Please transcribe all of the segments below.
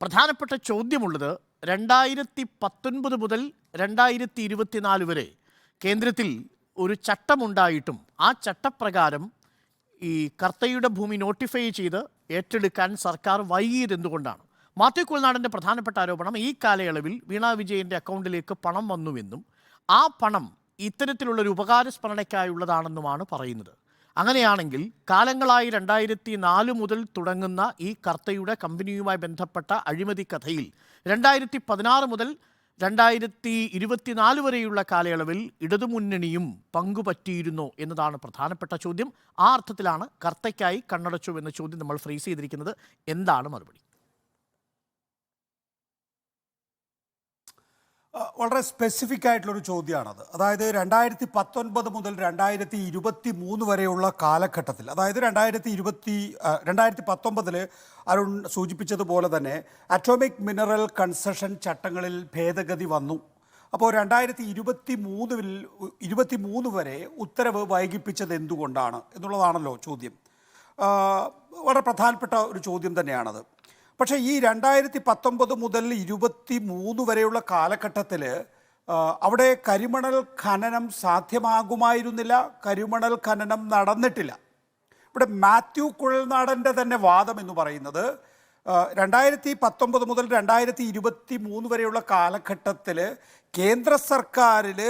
പ്രധാനപ്പെട്ട ചോദ്യമുള്ളത് രണ്ടായിരത്തി പത്തൊൻപത് മുതൽ രണ്ടായിരത്തി ഇരുപത്തിനാല് വരെ കേന്ദ്രത്തിൽ ഒരു ചട്ടമുണ്ടായിട്ടും ആ ചട്ടപ്രകാരം ഈ കർത്തയുടെ ഭൂമി നോട്ടിഫൈ ചെയ്ത് ഏറ്റെടുക്കാൻ സർക്കാർ വൈകിയത് എന്തുകൊണ്ടാണ് മാത്യു കുൽനാടന്റെ പ്രധാനപ്പെട്ട ആരോപണം ഈ കാലയളവിൽ വീണാ വിജയന്റെ അക്കൗണ്ടിലേക്ക് പണം വന്നുവെന്നും ആ പണം ഇത്തരത്തിലുള്ളൊരു ഉപകാര സ്മരണയ്ക്കായുള്ളതാണെന്നുമാണ് പറയുന്നത്. അങ്ങനെയാണെങ്കിൽ കാലങ്ങളായി രണ്ടായിരത്തി നാല് മുതൽ തുടങ്ങുന്ന ഈ കർത്തയുടെ കമ്പനിയുമായി ബന്ധപ്പെട്ട അഴിമതി കഥയിൽ രണ്ടായിരത്തി പതിനാറ് മുതൽ രണ്ടായിരത്തി ഇരുപത്തിനാല് വരെയുള്ള കാലയളവിൽ ഇടതുമുന്നണിയും പങ്കുപറ്റിയിരുന്നോ എന്നതാണ് പ്രധാനപ്പെട്ട ചോദ്യം. ആ അർത്ഥത്തിലാണ് കർത്തയ്ക്കായി കണ്ണടച്ചു എന്ന ചോദ്യം നമ്മൾ ഫ്രീസ് ചെയ്തിരിക്കുന്നത്. എന്താണ് മറുപടി ആ, വളരെ സ്പെസിഫിക് ആയിട്ടുള്ളൊരു ചോദ്യമാണത് അതായത് രണ്ടായിരത്തി പത്തൊൻപത് മുതൽ രണ്ടായിരത്തി ഇരുപത്തി മൂന്ന് വരെയുള്ള കാലഘട്ടത്തിൽ അതായത് രണ്ടായിരത്തി ഇരുപത്തി രണ്ടായിരത്തി പത്തൊമ്പതിൽ അരുൺ സൂചിപ്പിച്ചതുപോലെ തന്നെ അറ്റോമിക് മിനറൽ കൺസഷൻ ചട്ടങ്ങളിൽ ഭേദഗതി വന്നു. അപ്പോൾ രണ്ടായിരത്തി ഇരുപത്തി മൂന്നിൽ ഇരുപത്തി മൂന്ന് വരെ ഉത്തരവ് വൈകിപ്പിച്ചത് എന്തുകൊണ്ടാണ് എന്നുള്ളതാണല്ലോ ചോദ്യം. വളരെ പ്രധാനപ്പെട്ട ഒരു ചോദ്യം തന്നെയാണത്. പക്ഷേ ഈ രണ്ടായിരത്തി പത്തൊമ്പത് മുതൽ ഇരുപത്തി മൂന്ന് വരെയുള്ള കാലഘട്ടത്തിൽ അവിടെ കരിമണൽ ഖനനം സാധ്യമാകുമായിരുന്നില്ല കരിമണൽ ഖനനം നടന്നിട്ടില്ല. ഇവിടെ മാത്യു കുഴൽനാടന്റെ തന്നെ വാദം എന്ന് പറയുന്നത് രണ്ടായിരത്തി പത്തൊമ്പത് മുതൽ രണ്ടായിരത്തി ഇരുപത്തി മൂന്ന് വരെയുള്ള കാലഘട്ടത്തിൽ കേന്ദ്ര സർക്കാരിൽ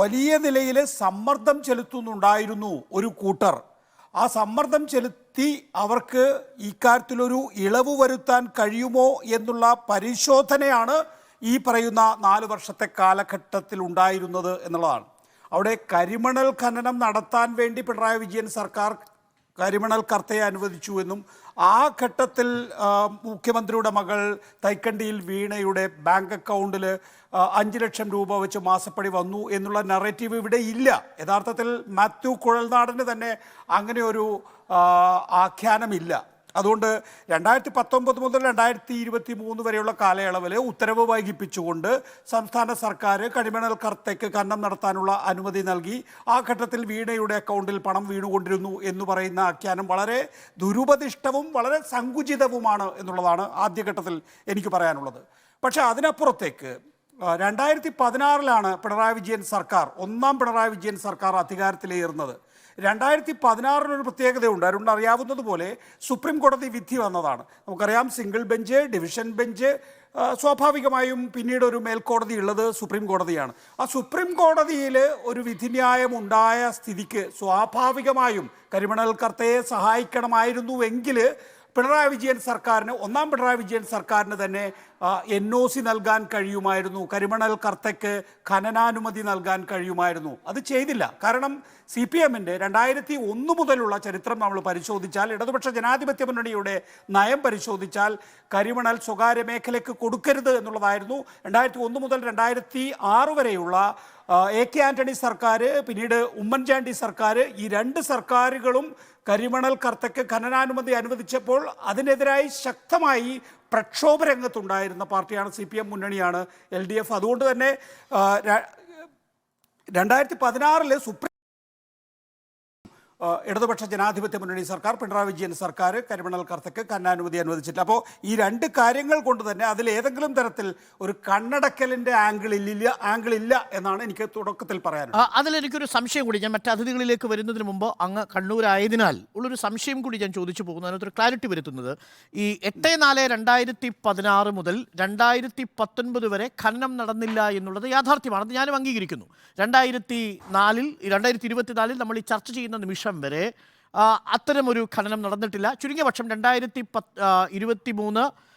വലിയ നിലയിൽ സമ്മർദ്ദം ചെലുത്തുന്നുണ്ടായിരുന്നു ഒരു കൂട്ടർ. ആ സമ്മർദ്ദം ചെലുത്തി അവർക്ക് ഇക്കാര്യത്തിലൊരു ഇളവ് വരുത്താൻ കഴിയുമോ എന്നുള്ള പരിശോധനയാണ് ഈ പറയുന്ന നാല് വർഷത്തെ കാലഘട്ടത്തിൽ ഉണ്ടായിരുന്നത് എന്നുള്ളതാണ്. അവിടെ കരിമണൽ ഖനനം നടത്താൻ വേണ്ടി പിണറായി വിജയൻ സർക്കാർ കരിമണൽ കർത്തയെ അനുവദിച്ചു എന്നും ആ ഘട്ടത്തിൽ മുഖ്യമന്ത്രിയുടെ മകൾ തൈക്കണ്ടിയിൽ വീണയുടെ ബാങ്ക് അക്കൗണ്ടിൽ അഞ്ച് ലക്ഷം രൂപ വെച്ച് മാസപ്പടി വന്നു എന്നുള്ള നറേറ്റീവ് ഇവിടെ ഇല്ല. യഥാർത്ഥത്തിൽ മാത്യു കുഴൽനാടന് തന്നെ അങ്ങനെ ഒരു ആഖ്യാനമില്ല. അതുകൊണ്ട് രണ്ടായിരത്തി പത്തൊമ്പത് മുതൽ രണ്ടായിരത്തി ഇരുപത്തി മൂന്ന് വരെയുള്ള കാലയളവിൽ ഉത്തരവ് വൈകിപ്പിച്ചുകൊണ്ട് സംസ്ഥാന സർക്കാർ കടിമണൽ കർത്തയ്ക്ക് ഖനനം നടത്താനുള്ള അനുമതി നൽകി. ആ ഘട്ടത്തിൽ വീണയുടെ അക്കൗണ്ടിൽ പണം വീണുകൊണ്ടിരുന്നു എന്ന് പറയുന്ന ആഖ്യാനം വളരെ ദുരുപദിഷ്ടവും വളരെ സങ്കുചിതവുമാണ് എന്നുള്ളതാണ് ആദ്യഘട്ടത്തിൽ എനിക്ക് പറയാനുള്ളത്. പക്ഷേ അതിനപ്പുറത്തേക്ക് രണ്ടായിരത്തി പതിനാറിലാണ് പിണറായി വിജയൻ സർക്കാർ ഒന്നാം പിണറായി വിജയൻ സർക്കാർ അധികാരത്തിലേറുന്നത്. രണ്ടായിരത്തി പതിനാറിനൊരു പ്രത്യേകതയുണ്ട്. അരുൺ അറിയാവുന്നതുപോലെ സുപ്രീം കോടതി വിധി വന്നതാണ്. നമുക്കറിയാം സിംഗിൾ ബെഞ്ച് ഡിവിഷൻ ബെഞ്ച് സ്വാഭാവികമായും പിന്നീട് ഒരു മേൽക്കോടതി ഉള്ളത് സുപ്രീം കോടതിയാണ് ആ സുപ്രീം കോടതിയിൽ ഒരു വിധിന്യായം ഉണ്ടായ സ്ഥിതിക്ക് സ്വാഭാവികമായും കരിമണൽ കർത്തയെ സഹായിക്കണമായിരുന്നുവെങ്കിൽ പിണറായി വിജയൻ സർക്കാരിന് ഒന്നാം പിണറായി വിജയൻ സർക്കാരിന് തന്നെ എൻ ഒ സി നൽകാൻ കഴിയുമായിരുന്നു. കരിമണൽ കർത്തയ്ക്ക് ഖനനാനുമതി നൽകാൻ കഴിയുമായിരുന്നു. അത് ചെയ്തില്ല. കാരണം സി പി എമ്മിന്റെ രണ്ടായിരത്തി ഒന്ന് മുതലുള്ള ചരിത്രം നമ്മൾ പരിശോധിച്ചാൽ ഇടതുപക്ഷ ജനാധിപത്യ മുന്നണിയുടെ നയം പരിശോധിച്ചാൽ കരിമണൽ സ്വകാര്യ മേഖലയ്ക്ക് കൊടുക്കരുത് എന്നുള്ളതായിരുന്നു. രണ്ടായിരത്തി ഒന്ന് മുതൽ രണ്ടായിരത്തി ആറ് വരെയുള്ള എ കെ ആന്റണി സർക്കാർ പിന്നീട് ഉമ്മൻചാണ്ടി സർക്കാർ ഈ രണ്ട് സർക്കാരുകളും കരിമണൽ കർത്തയ്ക്ക് ഖനനാനുമതി അനുവദിച്ചപ്പോൾ അതിനെതിരായി ശക്തമായി പ്രക്ഷോഭ രംഗത്തുണ്ടായിരുന്ന പാർട്ടിയാണ് സി പി എം മുന്നണിയാണ് എൽ ഡി എഫ്. അതുകൊണ്ട് തന്നെ രണ്ടായിരത്തി പതിനാറിൽ സുപ്രീം ഇടതുപക്ഷ ജനാധിപത്യ മുന്നണി സർക്കാർ പിണറായി വിജയൻ സർക്കാർ കരിമണൽ കർത്തക്ക് കന്നാനുമതി അനുവദിച്ചിട്ടില്ല. അപ്പോൾ ഈ രണ്ട് കാര്യങ്ങൾ കൊണ്ട് തന്നെ അതിൽ ഏതെങ്കിലും തരത്തിൽ ഒരു കണ്ണടക്കലിന്റെ ആംഗിൾ ഇല്ല ആംഗിൾ ഇല്ല എന്നാണ് എനിക്ക് തുടക്കത്തിൽ പറയാനുള്ളത്. അതിലെനിക്കൊരു സംശയം കൂടി. ഞാൻ മറ്റ് അതിഥികളിലേക്ക് വരുന്നതിന് മുമ്പ് അങ്ങ് കണ്ണൂരായതിനാൽ ഉള്ളൊരു സംശയം കൂടി ഞാൻ ചോദിച്ചു പോകുന്നു. അതിനകത്തൊരു ക്ലാരിറ്റി വരുത്തുന്നത്. ഈ എട്ട് നാല് രണ്ടായിരത്തി പതിനാറ് മുതൽ രണ്ടായിരത്തി പത്തൊൻപത് വരെ ഖനനം നടന്നില്ല എന്നുള്ളത് യാഥാർത്ഥ്യമാണ്. അത് ഞാനും അംഗീകരിക്കുന്നു. രണ്ടായിരത്തി നാലിൽ രണ്ടായിരത്തി ഇരുപത്തിനാലിൽ നമ്മൾ ഈ ചർച്ച ചെയ്യുന്ന നിമിഷം വരെ ആ, അത്തരമൊരു ഖനനം നടന്നിട്ടില്ല. ചുരുങ്ങിയ പക്ഷം രണ്ടായിരത്തി പത്ത് ഇരുപത്തി മൂന്ന്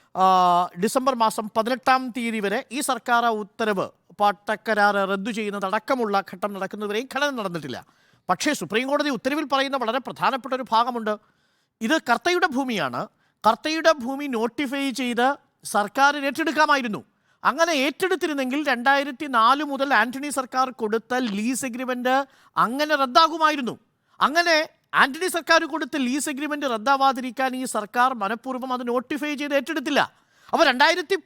ഡിസംബർ മാസം പതിനെട്ടാം തീയതി വരെ ഈ സർക്കാർ ഉത്തരവ് പാട്ടക്കരാർ റദ്ദു ചെയ്യുന്നതടക്കമുള്ള ഘട്ടം നടക്കുന്നതുവരെയും ഖനനം നടന്നിട്ടില്ല. പക്ഷേ സുപ്രീം കോടതി ഉത്തരവിൽ പറയുന്ന വളരെ പ്രധാനപ്പെട്ട ഒരു ഭാഗമുണ്ട്. ഇത് കർത്തയുടെ ഭൂമിയാണ്. കർത്തയുടെ ഭൂമി നോട്ടിഫൈ ചെയ്ത് സർക്കാർ ഏറ്റെടുക്കാമായിരുന്നു. അങ്ങനെ ഏറ്റെടുത്തിരുന്നെങ്കിൽ രണ്ടായിരത്തി നാല് മുതൽ ആന്റണി സർക്കാർ കൊടുത്ത ലീസ് എഗ്രിമെന്റ് അങ്ങനെ റദ്ദാകുമായിരുന്നു. അങ്ങനെ ആന്റണി സർക്കാർ കൊടുത്ത ലീസ് എഗ്രിമെന്റ് റദ്ദാവാതിരിക്കാൻ ഈ സർക്കാർ മനഃപൂർവം അത് നോട്ടിഫൈ ചെയ്ത് ഏറ്റെടുത്തില്ല. അപ്പോൾ രണ്ടായിരത്തി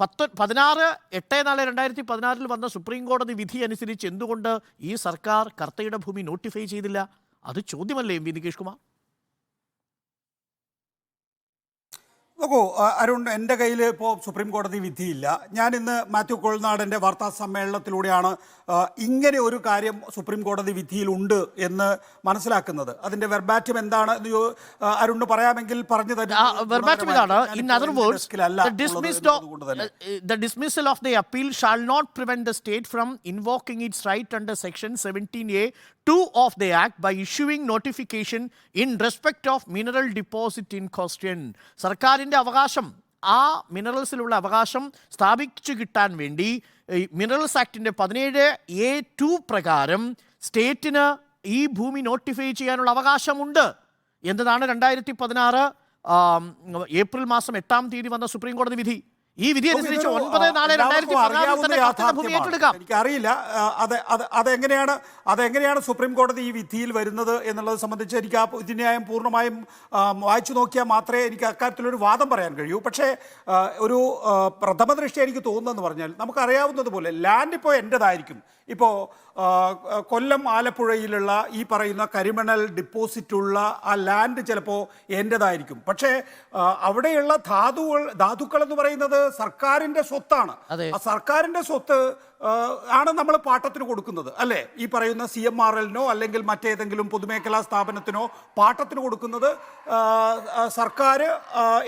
പത്ത് പതിനാറ് എട്ട് നാല് രണ്ടായിരത്തി പതിനാറിൽ വന്ന സുപ്രീം കോടതി വിധി അനുസരിച്ച് എന്തുകൊണ്ട് ഈ സർക്കാർ കർത്തയുടെ ഭൂമി നോട്ടിഫൈ ചെയ്തില്ല? അത് ചോദ്യമല്ലേ എം വി നികേഷ് കുമാർ? നോക്കൂ അരുൺ എന്റെ കയ്യിൽ ഇപ്പോൾ സുപ്രീം കോടതി വിധിയില്ല. ഞാൻ ഇന്ന് മാത്യു കോൾനാടന്റെ വാർത്താ സമ്മേളനത്തിലൂടെയാണ് ഇങ്ങനെ ഒരു കാര്യം സുപ്രീം കോടതി വിധിയിലുണ്ട് എന്ന് മനസ്സിലാക്കുന്നത്. അതിന്റെ വെർബാറ്റം എന്താണ് എന്ന് അരുണിന് പറയാമെങ്കിൽ പറഞ്ഞു തരും. ഓഫ് ഇതാണ്. Appeal shall not prevent the state from invoking its right under section seventeen dismissal of the appeal shall not prevent the state from invoking its right under section 17a 2 of the act by issuing notification in respect of mineral deposit in question സർക്കാരിന്റെ അവകാശം ആ മിനറൽസിലുള്ള അവകാശം സ്ഥാപിച്ചു കിട്ടാൻ വേണ്ടി minerals ആക്ടിന്റെ പതിനേഴ് A to പ്രകാരം സ്റ്റേറ്റിന് ഈ ഭൂമി നോട്ടിഫൈ ചെയ്യാനുള്ള അവകാശമുണ്ട് എന്നതാണ് രണ്ടായിരത്തി പതിനാറ് ഏപ്രിൽ മാസം എട്ടാം തീയതി വന്ന സുപ്രീം കോടതി വിധി ഈ വിധി അനുസരിച്ച് ഒൻപത് നാല് രണ്ടായിരത്തി പതിനാറിൽ തന്നെ ഭൂമി. ഏറ്റെടുക്കാം എനിക്കറിയില്ല. അത് അത് അതെങ്ങനെയാണ് അതെങ്ങനെയാണ് സുപ്രീം കോടതി ഈ വിധിയിൽ വരുന്നത് എന്നുള്ളത് സംബന്ധിച്ച് എനിക്ക് ആ വിധിന്യായം പൂർണമായും വായിച്ചു നോക്കിയാൽ മാത്രമേ എനിക്ക് അക്കാര്യത്തിലൊരു വാദം പറയാൻ കഴിയൂ. പക്ഷേ ഒരു പ്രഥമ ദൃഷ്ടി എനിക്ക് തോന്നുന്നതെന്ന് പറഞ്ഞാൽ നമുക്കറിയാവുന്നതുപോലെ ലാൻഡ് ഇപ്പോൾ എന്റെതായിരിക്കും. ഇപ്പോൾ കൊല്ലം ആലപ്പുഴയിലുള്ള ഈ പറയുന്ന കരിമണൽ ഡിപ്പോസിറ്റുള്ള ആ ലാൻഡ് ചിലപ്പോൾ എന്റെതായിരിക്കും പക്ഷേ അവിടെയുള്ള ധാതുക്കൾ ധാതുക്കൾ എന്ന് പറയുന്നത് സർക്കാരിന്റെ സ്വത്താണ്. ആ സർക്കാരിന്റെ സ്വത്ത് ആണ് നമ്മൾ പാട്ടത്തിന് കൊടുക്കുന്നത് അല്ലേ? ഈ പറയുന്ന സി എം ആർ എല്ലിനോ അല്ലെങ്കിൽ മറ്റേതെങ്കിലും പൊതുമേഖലാ സ്ഥാപനത്തിനോ പാട്ടത്തിന് കൊടുക്കുന്നത് സർക്കാർ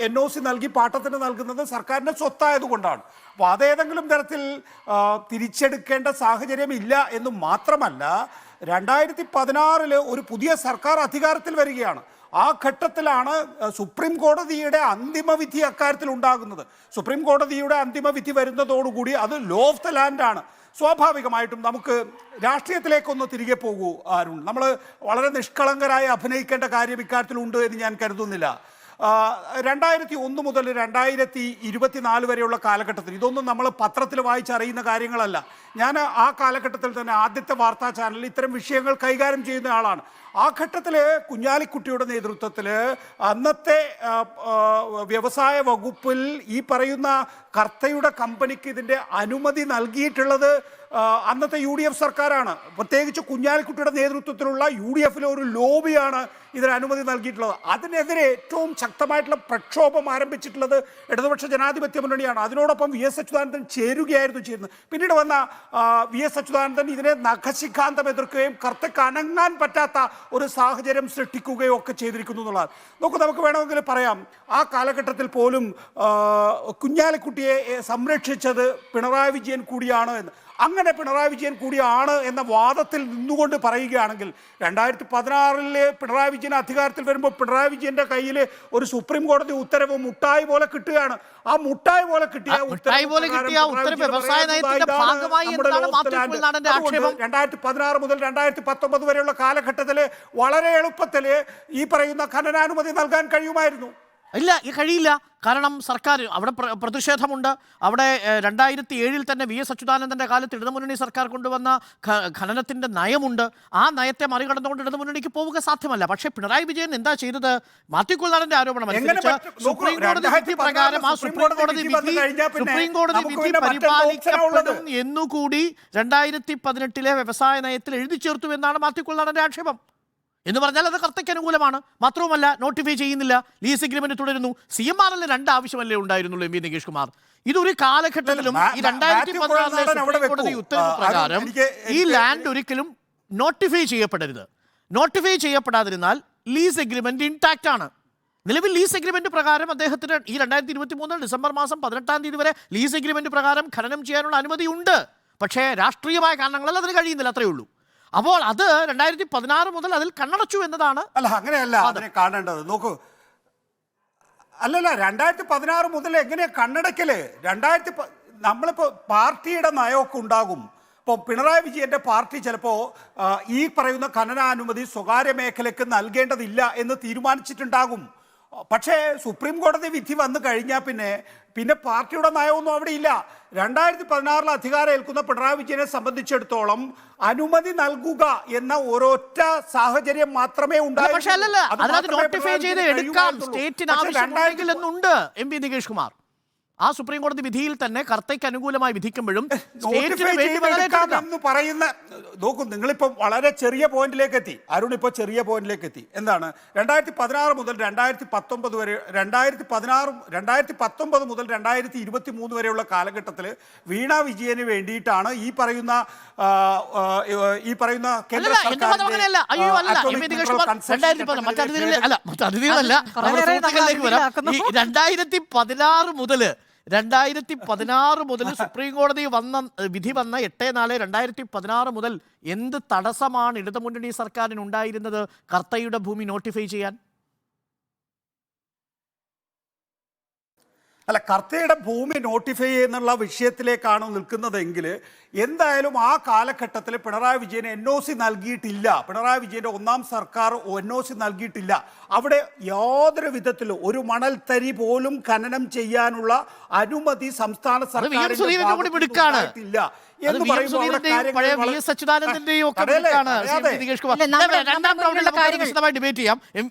എൻ ഒ സി നൽകി പാട്ടത്തിന് നൽകുന്നത് സർക്കാരിന്റെ സ്വത്തായതുകൊണ്ടാണ്. അപ്പോൾ അതേതെങ്കിലും തരത്തിൽ തിരിച്ചെടുക്കേണ്ട സാഹചര്യം ഇല്ല എന്ന് മാത്രമല്ല രണ്ടായിരത്തി പതിനാറിൽ ഒരു പുതിയ സർക്കാർ അധികാരത്തിൽ വരികയാണ്. ആ ഘട്ടത്തിലാണ് സുപ്രീം കോടതിയുടെ അന്തിമ വിധി അക്കാര്യത്തിൽ ഉണ്ടാകുന്നത്. സുപ്രീം കോടതിയുടെ അന്തിമ വിധി വരുന്നതോടുകൂടി അത് ലോ ഓഫ് ദ ലാൻഡ് ആണ്. സ്വാഭാവികമായിട്ടും നമുക്ക് രാഷ്ട്രീയത്തിലേക്കൊന്ന് തിരികെ പോകൂ ആരുൺ നമ്മൾ വളരെ നിഷ്കളങ്കരായി അഭിനയിക്കേണ്ട കാര്യം ഇക്കാര്യത്തിലുണ്ട് എന്ന് ഞാൻ കരുതുന്നില്ല. രണ്ടായിരത്തി ഒന്ന് മുതൽ രണ്ടായിരത്തി ഇരുപത്തിനാല് വരെയുള്ള കാലഘട്ടത്തിൽ ഇതൊന്നും നമ്മൾ പത്രത്തിൽ വായിച്ചറിയുന്ന കാര്യങ്ങളല്ല. ഞാൻ ആ കാലഘട്ടത്തിൽ തന്നെ ആദ്യത്തെ വാർത്താ ചാനലിൽ ഇത്തരം വിഷയങ്ങൾ കൈകാര്യം ചെയ്യുന്ന ആളാണ്. ആ ഘട്ടത്തിൽ കുഞ്ഞാലിക്കുട്ടിയുടെ നേതൃത്വത്തിൽ അന്നത്തെ വ്യവസായ വകുപ്പിൽ ഈ പറയുന്ന കർത്തയുടെ കമ്പനിക്ക് ഇതിന്റെ അനുമതി നൽകിയിട്ടുള്ളത് അന്നത്തെ യു ഡി എഫ് സർക്കാരാണ്. പ്രത്യേകിച്ച് കുഞ്ഞാലിക്കുട്ടിയുടെ നേതൃത്വത്തിലുള്ള യു ഡി എഫിലെ ഒരു ലോബിയാണ് ഇതിന് അനുമതി നൽകിയിട്ടുള്ളത്. അതിനെതിരെ ഏറ്റവും ശക്തമായിട്ടുള്ള പ്രക്ഷോഭം ആരംഭിച്ചിട്ടുള്ളത് ഇടതുപക്ഷ ജനാധിപത്യ മുന്നണിയാണ്. അതിനോടൊപ്പം വി എസ് അച്യുതാനന്ദൻ ചേരുകയായിരുന്നു ചെയ്യുന്നത് പിന്നീട് വന്ന വി എസ് അച്യുതാനന്ദൻ ഇതിനെ നഖശിഖാന്തം എതിർക്കുകയും കർത്തക്ക് അനങ്ങാൻ പറ്റാത്ത ഒരു സാഹചര്യം സൃഷ്ടിക്കുകയോ ഒക്കെ ചെയ്തിരിക്കുന്നു എന്നുള്ളതാണ്. നോക്കൂ നമുക്ക് വേണമെങ്കിൽ പറയാം. ആ കാലഘട്ടത്തിൽ പോലും കുഞ്ഞാലിക്കുട്ടിയെ സംരക്ഷിച്ചത് പിണറായി വിജയൻ കൂടിയാണ് എന്ന്. അങ്ങനെ പിണറായി വിജയൻ കൂടിയാണ് എന്ന വാദത്തിൽ നിന്നുകൊണ്ട് പറയുകയാണെങ്കിൽ രണ്ടായിരത്തി പതിനാറിൽ പിണറായി വിജയൻ അധികാരത്തിൽ വരുമ്പോൾ പിണറായി വിജയന്റെ കയ്യിൽ ഒരു സുപ്രീം കോടതി ഉത്തരവ് മുട്ടായി പോലെ കിട്ടുകയാണ്. ആ മുട്ടായി പോലെ കിട്ടിയ. രണ്ടായിരത്തി പതിനാറ് മുതൽ രണ്ടായിരത്തി പത്തൊമ്പത് വരെയുള്ള കാലഘട്ടത്തിൽ വളരെ എളുപ്പത്തിൽ ഈ പറയുന്ന ഖനനാനുമതി നൽകാൻ കഴിയുമായിരുന്നു. ഇല്ല ഈ കഴിയില്ല. കാരണം സർക്കാർ അവിടെ പ്ര- പ്രതിഷേധമുണ്ട്. അവിടെ രണ്ടായിരത്തി ഏഴിൽ തന്നെ വി എസ് അച്യുതാനന്ദന്റെ കാലത്ത് ഇടതുമുന്നണി സർക്കാർ കൊണ്ടുവന്ന ഖനനത്തിന്റെ നയമുണ്ട്. ആ നയത്തെ മറികടന്നുകൊണ്ട് ഇടതുമുന്നണിക്ക് പോവുക സാധ്യമല്ല. പക്ഷേ പിണറായി വിജയൻ എന്താ ചെയ്തത്? മാത്യു കുൽനാടന്റെ ആരോപണം അനുസരിച്ച് സുപ്രീം കോടതി വിധി പ്രകാരം ആ സുപ്രീം കോടതി വിധി സുപ്രീം കോടതി വിധി പരിപാലിക്കപ്പെടും എന്നുകൂടി രണ്ടായിരത്തി പതിനെട്ടിലെ വ്യവസായ നയത്തിൽ എഴുതി ചേർത്തു എന്നാണ് മാത്യു ആക്ഷേപം. എന്ന് പറഞ്ഞാൽ അത് കർത്തയ്ക്ക് അനുകൂലമാണ്. മാത്രവുമല്ല നോട്ടിഫൈ ചെയ്യുന്നില്ല ലീസ് എഗ്രിമെന്റ് തുടരുന്നു. സി എം ആർ രണ്ട് ആവശ്യമല്ലേ ഉണ്ടായിരുന്നുള്ളൂ എം വി നികേഷ് കുമാർ ഇതൊരു കാലഘട്ടത്തിലും ഈ രണ്ടായിരത്തി പതിനാറിലെ സുപ്രീം കോടതി ഉത്തരവ് പ്രകാരം ഈ ലാൻഡ് ഒരിക്കലും നോട്ടിഫൈ ചെയ്യപ്പെടരുത്. നോട്ടിഫൈ ചെയ്യപ്പെടാതിരുന്നാൽ ലീസ് എഗ്രിമെന്റ് ഇൻടാക്റ്റ് ആണ്. നിലവിൽ ലീസ് എഗ്രിമെന്റ് പ്രകാരം അദ്ദേഹത്തിന് ഈ രണ്ടായിരത്തി ഇരുപത്തി മൂന്ന് ഡിസംബർ മാസം പതിനെട്ടാം തീയതി വരെ ലീസ് എഗ്രിമെന്റ് പ്രകാരം ഖനനം ചെയ്യാനുള്ള അനുമതി ഉണ്ട്. പക്ഷേ രാഷ്ട്രീയമായ കാരണങ്ങളാൽ അതിന് കഴിയുന്നില്ല അത്രയേ ഉള്ളൂ. അപ്പോൾ അത് രണ്ടായിരത്തി പതിനാറ് മുതൽ അതിൽ കണ്ണടച്ചു എന്നതാണ്. അല്ല അങ്ങനെയല്ല അതിനെ കാണേണ്ടത്. നോക്കൂ. അല്ലല്ല രണ്ടായിരത്തി പതിനാറ് മുതൽ എങ്ങനെയാ കണ്ണടക്കൽ രണ്ടായിരത്തി നമ്മളിപ്പോ പാർട്ടിയുടെ നയമൊക്കെ ഉണ്ടാകും. ഇപ്പോൾ പിണറായി വിജയന്റെ പാർട്ടി ചിലപ്പോൾ ഈ പറയുന്ന ഖനനാനുമതി സ്വകാര്യ മേഖലയ്ക്ക് നൽകേണ്ടതില്ല എന്ന് തീരുമാനിച്ചിട്ടുണ്ടാകും. പക്ഷേ സുപ്രീം കോടതി വിധി വന്നു കഴിഞ്ഞാൽ പിന്നെ പിന്നെ പാർട്ടിയുടെ നയമൊന്നും അവിടെ ഇല്ല. രണ്ടായിരത്തി പതിനാറിൽ അധികാരം ഏൽക്കുന്ന പിണറായി വിജയനെ സംബന്ധിച്ചിടത്തോളം അനുമതി നൽകുക എന്ന ഒരൊറ്റ സാഹചര്യം മാത്രമേ കഴിയുമായിരുന്നുള്ളൂ. സ്റ്റേറ്റിന് ആവശ്യമുണ്ടെങ്കിൽ എന്നുണ്ട് എം പി നികേഷ് കുമാർ. ആ സുപ്രീം കോടതി വിധിയിൽ തന്നെ കർത്തയ്ക്ക് അനുകൂലമായി വിധിക്കുമ്പോഴും എന്ന് പറയുന്ന നോക്കൂ നിങ്ങളിപ്പോ വളരെ ചെറിയ പോയിന്റിലേക്ക് എത്തി. അരുൺ ഇപ്പോൾ ചെറിയ പോയിന്റിലേക്ക് എത്തി. എന്താണ്? രണ്ടായിരത്തി പതിനാറ് മുതൽ രണ്ടായിരത്തി പത്തൊമ്പത് വരെ രണ്ടായിരത്തി പതിനാറ് രണ്ടായിരത്തി പത്തൊമ്പത് മുതൽ രണ്ടായിരത്തി ഇരുപത്തി മൂന്ന് വരെയുള്ള കാലഘട്ടത്തിൽ വീണ വിജയന് വേണ്ടിയിട്ടാണ് ഈ പറയുന്ന ഈ പറയുന്ന കേന്ദ്ര സർക്കാരിന്റെ, രണ്ടായിരത്തി പതിനാറ് മറ്റ് രണ്ടായിരത്തി പതിനാറ് മുതൽ സുപ്രീം കോടതി വന്ന വിധി വന്ന എട്ട് നാല് രണ്ടായിരത്തി പതിനാറ് മുതൽ എന്ത് തടസ്സമാണ് ഇടതുമുന്നണി സർക്കാരിന് ഉണ്ടായിരുന്നത് കർത്തയുടെ ഭൂമി നോട്ടിഫൈ ചെയ്യാൻ? അല്ല കർത്തയുടെ ഭൂമി നോട്ടിഫൈ ചെയ്യുന്നുള്ള വിഷയത്തിലേക്കാണ് നിൽക്കുന്നതെങ്കിൽ എന്തായാലും ആ കാലഘട്ടത്തിൽ Pinarayi Vijayan N O C നൽകിയിട്ടില്ല. പിണറായി വിജയന്റെ ഒന്നാം സർക്കാർ എൻ ഒ സി നൽകിയിട്ടില്ല. അവിടെ യാതൊരു വിധത്തിലും ഒരു മണൽ തരി പോലും ഖനനം ചെയ്യാനുള്ള അനുമതി സംസ്ഥാന സർക്കാർ വി എം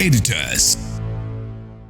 editors.